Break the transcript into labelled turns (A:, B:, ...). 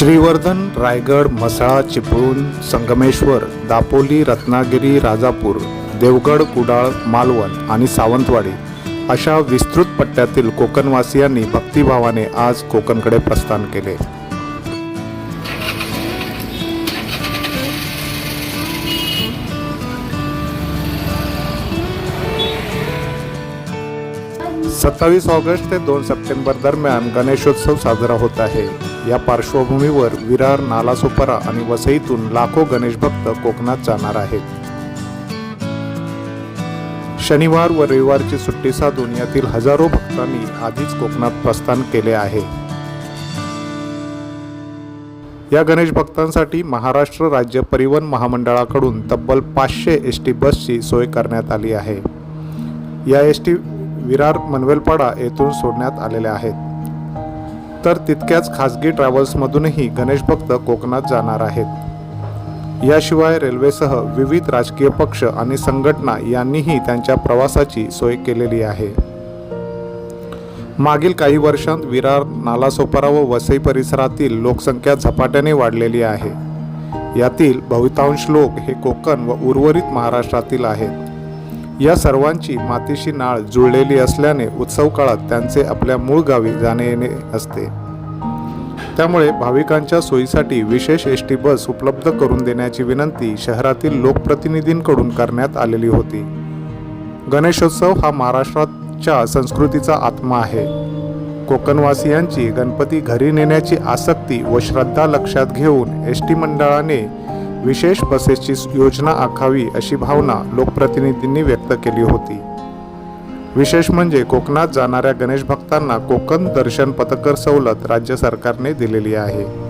A: श्रीवर्धन रायगड म्हसळा चिपळूण संगमेश्वर दापोली रत्नागिरी राजापूर देवगड कुडाळ मालवण आणि सावंतवाडी अशा विस्तृत पट्ट्यातील कोकणवासियांनी भक्तिभावाने आज कोकणकडे प्रस्थान केले. सत्तावीस ऑगस्ट ते दोन सप्टेंबर दरम्यान गणेशोत्सव साजरा होत आहे. या पार्श्वभूमीवर विरार नालासोपारा आणि वसईतून लाखो गणेश भक्त कोकणात जाणार आहेत. शनिवार व रविवारची सुट्टी साधून यातील हजारो भक्तांनी आधीच कोकणात प्रस्थान केले आहे. या गणेश भक्तांसाठी महाराष्ट्र राज्य परिवहन महामंडळाकडून तब्बल पाचशे एस टी बसची सोय करण्यात आली आहे. या एस टी विरार मनवेलपाडा येथून सोडण्यात आलेल्या आहेत. तर तितक्याच खासगी ट्रॅव्हल्समधूनही गणेश भक्त कोकणात जाणार आहेत. याशिवाय रेल्वेसह विविध राजकीय पक्ष आणि संघटना यांनीही त्यांच्या प्रवासाची सोय केलेली आहे. मागील काही वर्षांत विरार नालासोपारा व वसई परिसरातील लोकसंख्या झपाट्याने वाढलेली आहे. यातील बहुतांश लोक हे कोकण व उर्वरित महाराष्ट्रातील आहेत. या सर्वांची मातीशी नाळ जुळलेली असल्याने उत्सव काळात त्यांचे आपल्या मूळ गावी जाणे येणे असते. त्यामुळे भाविकांच्या सोयीसाठी विशेष एस टी बस उपलब्ध करून देण्याची विनंती शहरातील लोकप्रतिनिधींकडून करण्यात आलेली होती. गणेशोत्सव हा महाराष्ट्राच्या संस्कृतीचा आत्मा आहे. कोकणवासियांची गणपती घरी नेण्याची आसक्ती व श्रद्धा लक्षात घेऊन एस टी मंडळाने विशेष बसेसची योजना आखावी अशी भावना लोकप्रतिनिधींनी व्यक्त केली होती. विशेष म्हणजे कोकणात जाणाऱ्या गणेश भक्तांना कोकण दर्शन पथकर सवलत राज्य सरकारने दिलेली आहे.